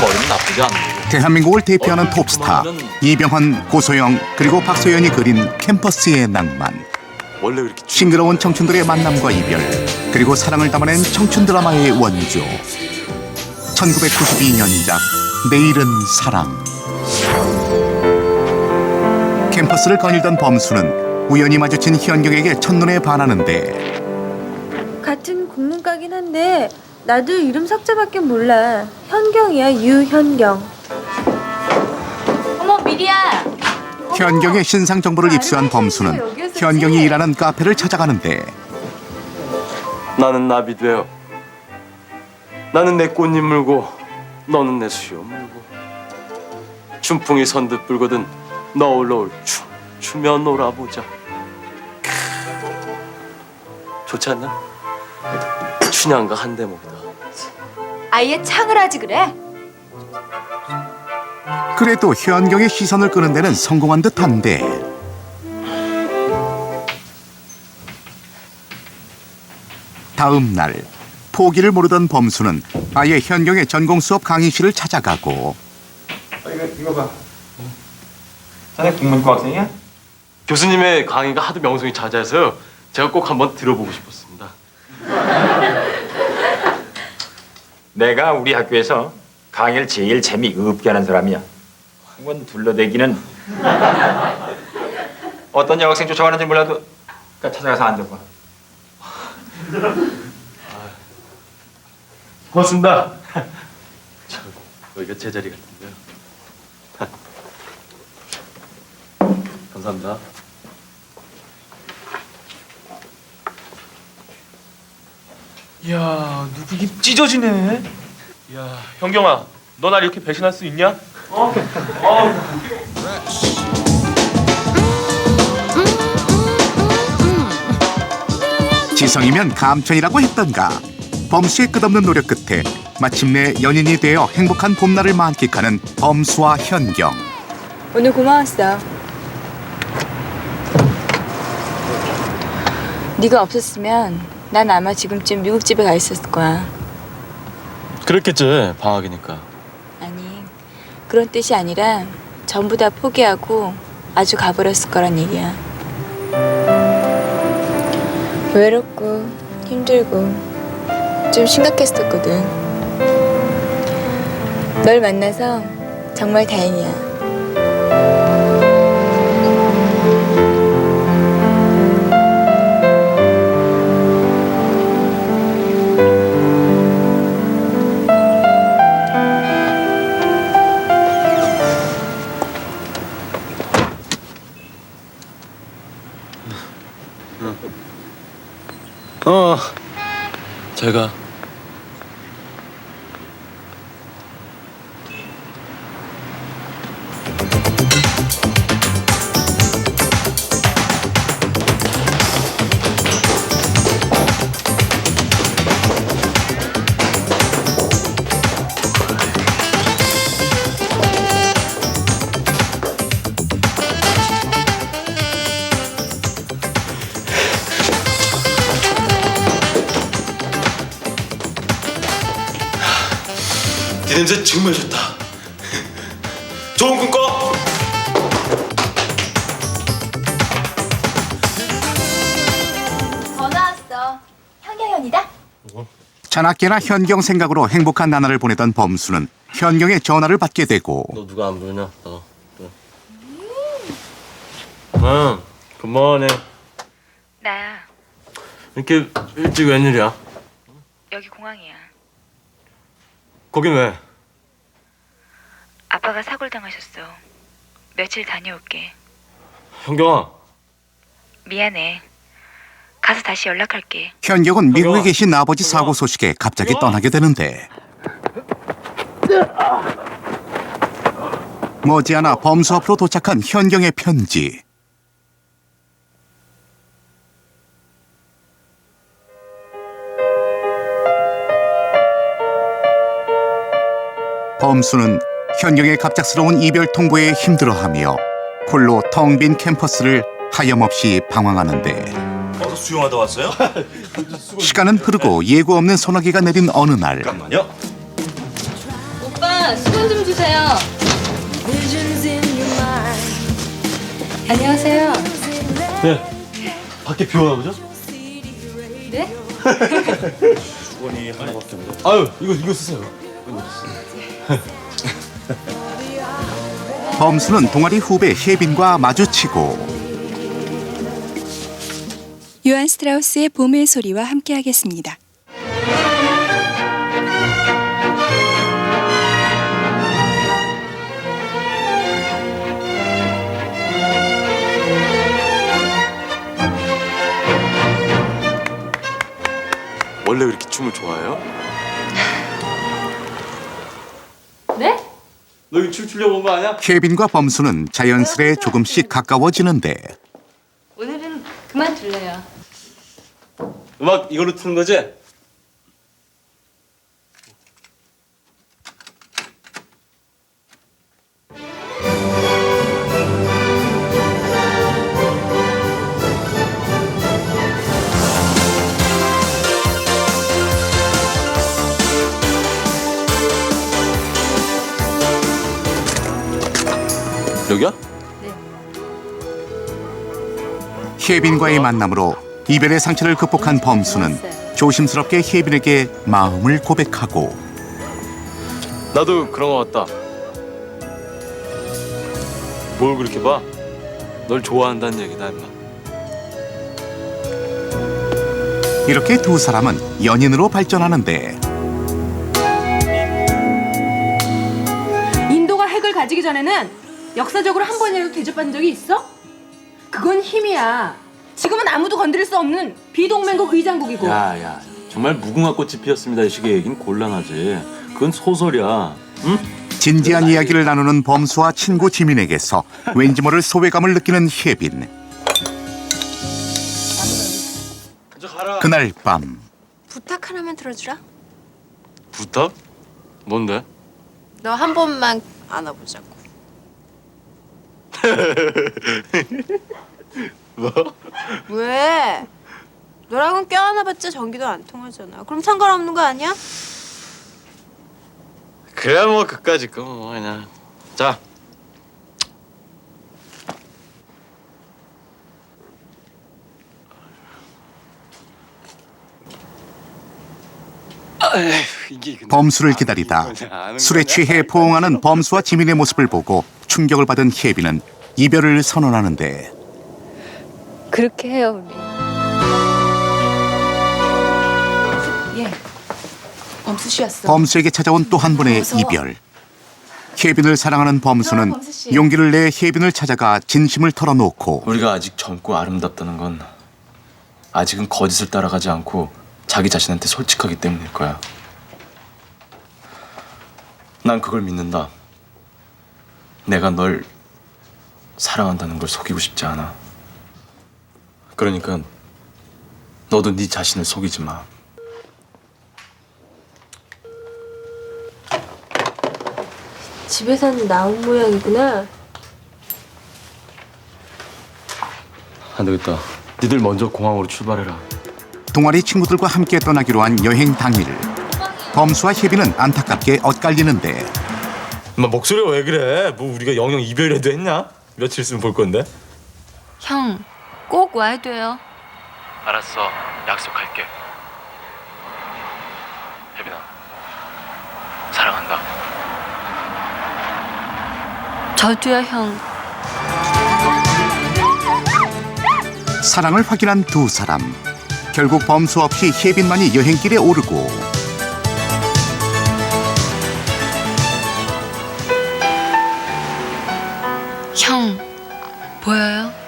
머리는 나쁘지 않네. 대한민국을 대표하는 톱스타 이병헌, 고소영 그리고 박소연이 그린 캠퍼스의 낭만. 원래 그렇게 싱그러운 청춘들의 만남과 이별 그리고 사랑을 담아낸 청춘 드라마의 원조. 1992년작 내일은 사랑. 캠퍼스를 거닐던 범수는 우연히 마주친 현경에게 첫눈에 반하는데 같은 국문과긴 한데 나도 이름 석자밖에 몰라. 현경이야 유현경. 어머 미리야 현경의 신상 정보를 입수한 범수는 현경이 일하는 카페를 찾아가는데 나는 나비 되어. 나는 내 꽃잎 물고 너는 내 수요 물고. 춘풍이 선듯 불거든 너울너울 춤 추며 놀아보자. 크. 좋지 않나? 춘향과 한대목이다. 아예 창을 하지 그래? 그래도 현경의 시선을 끄는 데는 성공한 듯한데 다음 날 포기를 모르던 범수는 아예 현경의 전공 수업 강의실을 찾아가고 아, 이거 이거 봐. 자네 국문과 학생이야? 교수님의 강의가 하도 명성이 자자해서요. 제가 꼭 한번 들어보고 싶었습니다. 내가 우리 학교에서 강의를 제일 재미없게 하는 사람이야. 한번 둘러대기는 어떤 여학생 쫓아가는지 몰라도 그러니까 찾아가서 앉아봐. 고맙습니다. 참, 여기가 제 자리 같은데요. 감사합니다. 야 누구 입 찢어지네. 야 현경아, 너 날 이렇게 배신할 수 있냐? 지성이면 감천이라고 했던가 범수의 끝없는 노력 끝에 마침내 연인이 되어 행복한 봄날을 만끽하는 범수와 현경 오늘 고마웠어. 네가 없었으면 난 아마 지금쯤 미국 집에 가 있었을 거야. 그렇겠지 방학이니까. 아니 그런 뜻이 아니라 전부 다 포기하고 아주 가버렸을 거란 얘기야. 외롭고 힘들고 좀 심각했었거든. 널 만나서 정말 다행이야. 냄새 정말 좋다. 좋은 꿈 꿔. 전화 왔어 현경현이다 자나깨나 현경 생각으로 행복한 나날을 보내던 범수는 현경의 전화를 받게 되고 너 누가 안 부르냐? 너. 응, 굿모닝. 나야 이렇게 일찍 웬일이야? 여기 공항이야. 거긴 왜? 아빠가 사고를 당하셨어. 며칠 다녀올게. 현경아, 미안해. 가서 다시 연락할게. 현경은 미국에. 계신 아버지 사고 소식에 갑자기 떠나게 되는데 머지않아 범수 앞으로 도착한 현경의 편지 범수는 현경의 갑작스러운 이별 통보에 힘들어하며 홀로 텅 빈 캠퍼스를 하염없이 방황하는데 어서 수영하다 왔어요? 시간은 흐르고 예고 없는 소나기가 내린 어느 날 잠깐만요. 오빠 수건 좀 주세요. 안녕하세요. 네. 밖에 비 오나 보죠? 네? 주머니 하나밖에 없는데. 아유 이거 이거 쓰세요. 범수는 동아리 후배 혜빈과 마주치고 요한 스트라우스의 봄의 소리와 함께하겠습니다. 원래 그렇게 춤을 좋아해요? 네? 너 이거 춤 추려고 온 거 아니야? 혜빈과 범수는 자연스레 조금씩 가까워지는데 오늘은 그만 둘래요. 음악 이걸로 트는 거지? 혜빈과의 만남으로 이별의 상처를 극복한 범수는 조심스럽게 혜빈에게 마음을 고백하고 나도 그런 거 같다. 뭘 그렇게 봐? 널 좋아한다는 얘기다 임마. 이렇게 두 사람은 연인으로 발전하는데 인도가 핵을 가지기 전에는 역사적으로 한 번이라도 대접받은 적이 있어? 그건 힘이야. 지금은 아무도 건드릴 수 없는 비동맹국 의장국이고. 야 야 정말 무궁화 꽃이 피었습니다 이 식의 얘긴 곤란하지 그건 소설이야 응? 진지한 이야기를 나누는 범수와 친구 지민에게서 왠지 모를 소외감을 느끼는 혜빈. 그날 밤 부탁 하나만 들어주라. 부탁? 뭔데? 너 한 번만 안아보자고. 뭐? 왜? 너랑은 껴안아봤자 전기도 안 통하잖아. 그럼 상관없는 거 아니야? 그래 뭐 그까짓 거뭐 그냥. 자. 아휴, 이게 근데 범수를 기다리다 아는 술에 거냐? 취해 포옹하는 범수와 지민의 모습을 보고 충격을 받은 혜빈은 이별을 선언하는데 그렇게 해요, 우리. 예. 범수 씨였어. 범수에게 찾아온 또 한 번의 이별 혜빈을 사랑하는 범수는 용기를 내 혜빈을 찾아가 진심을 털어놓고 우리가 아직 젊고 아름답다는 건 아직은 거짓을 따라가지 않고 자기 자신한테 솔직하기 때문일 거야 난 그걸 믿는다 내가 널 사랑한다는 걸 속이고 싶지 않아 그러니까 너도 네 자신을 속이지 마 집에서는 나온 모양이구나. 안 되겠다. 니들 먼저 공항으로 출발해라. 동아리 친구들과 함께 떠나기로 한 여행 당일 범수와 혜빈은 안타깝게 엇갈리는데 엄마 목소리가 왜 그래? 뭐 우리가 영영 이별이라도 했냐? 며칠 있으면 볼 건데. 형, 꼭 와야 돼요. 알았어. 약속할게. 혜빈아. 사랑한다. 저도요, 형. 사랑을 확인한 두 사람 결국 범수 없이 혜빈만이 여행길에 오르고 형, 보여요?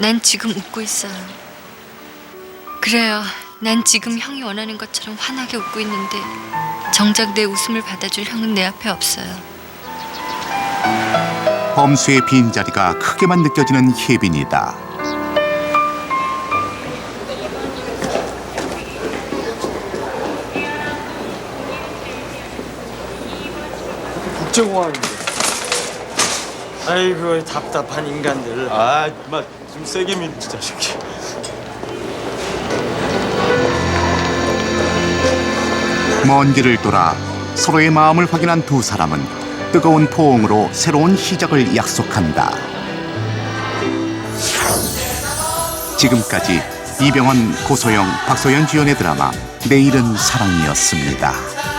난 지금 웃고 있어요. 그래요. 난 지금 형이 원하는 것처럼 환하게 웃고 있는데 정작 내 웃음을 받아줄 형은 내 앞에 없어요. 범수의 빈자리가 크게만 느껴지는 혜빈이다 국제공항인데. 아이고 답답한 인간들. 아, 엄마 좀 세게 밀 자식이. 먼 길을 돌아 서로의 마음을 확인한 두 사람은 뜨거운 포옹으로 새로운 시작을 약속한다. 지금까지 이병헌, 고소영, 박소연 주연의 드라마 내일은 사랑이었습니다.